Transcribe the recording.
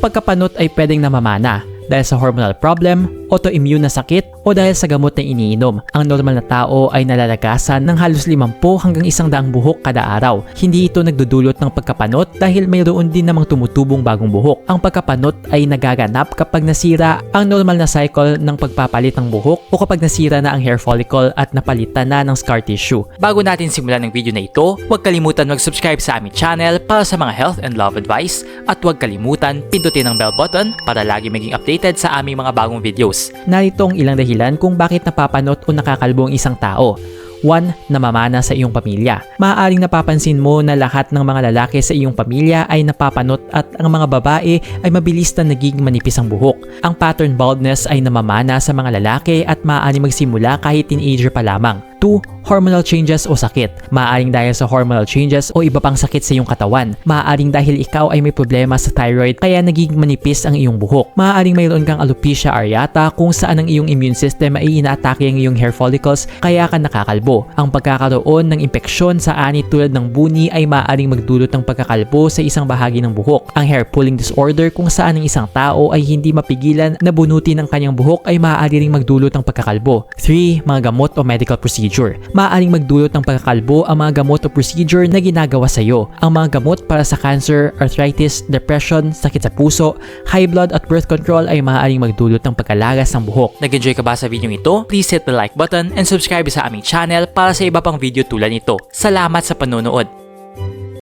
pagkapanot ay pwedeng namamana dahil sa hormonal problem, autoimmune na sakit o dahil sa gamot na iniinom. Ang normal na tao ay nalalagasan ng halos 50 hanggang 100 buhok kada araw. Hindi ito nagdudulot ng pagkapanot dahil mayroon din namang tumutubong bagong buhok. Ang pagkapanot ay nagaganap kapag nasira ang normal na cycle ng pagpapalit ng buhok o kapag nasira na ang hair follicle at napalitan na ng scar tissue. Bago natin simulan ng video na ito, huwag kalimutan mag-subscribe sa aming channel para sa mga health and love advice at huwag kalimutan pindutin ang bell button para lagi maging updated sa aming mga bagong videos. Narito ang ilang dahilan kung bakit napapanot o nakakalbo ang isang tao. 1. Namamana sa iyong pamilya. Maaaring napapansin mo na lahat ng mga lalaki sa iyong pamilya ay napapanot at ang mga babae ay mabilis na naging manipis ang buhok. Ang pattern baldness ay namamana sa mga lalaki at maaaring magsimula kahit teenager pa lamang. 2. Hormonal changes o sakit. Maaaring dahil sa hormonal changes o iba pang sakit sa iyong katawan. Maaaring dahil ikaw ay may problema sa thyroid kaya naging manipis ang iyong buhok. Maaaring mayroon kang alopecia areata kung saan ang iyong immune system ay inaatake ang iyong hair follicles kaya ka nakakalbo. Ang pagkakaroon ng impeksyon sa ani tulad ng buni ay maaaring magdulot ng pagkakalbo sa isang bahagi ng buhok. Ang hair pulling disorder kung saan ang isang tao ay hindi mapigilan na bunutin ang kanyang buhok ay maaari ring magdulot ng pagkakalbo. 3. Mga gamot o medical procedure. Maaaring magdulot ng pagkakalbo ang mga gamot o procedure na ginagawa sa iyo. Ang mga gamot para sa cancer, arthritis, depression, sakit sa puso, high blood at birth control ay maaaring magdulot ng pagkalagas ng buhok. Nag-enjoy ka ba sa video ito? Please hit the like button and subscribe sa aming channel para sa iba pang video tulad nito. Salamat sa panonood!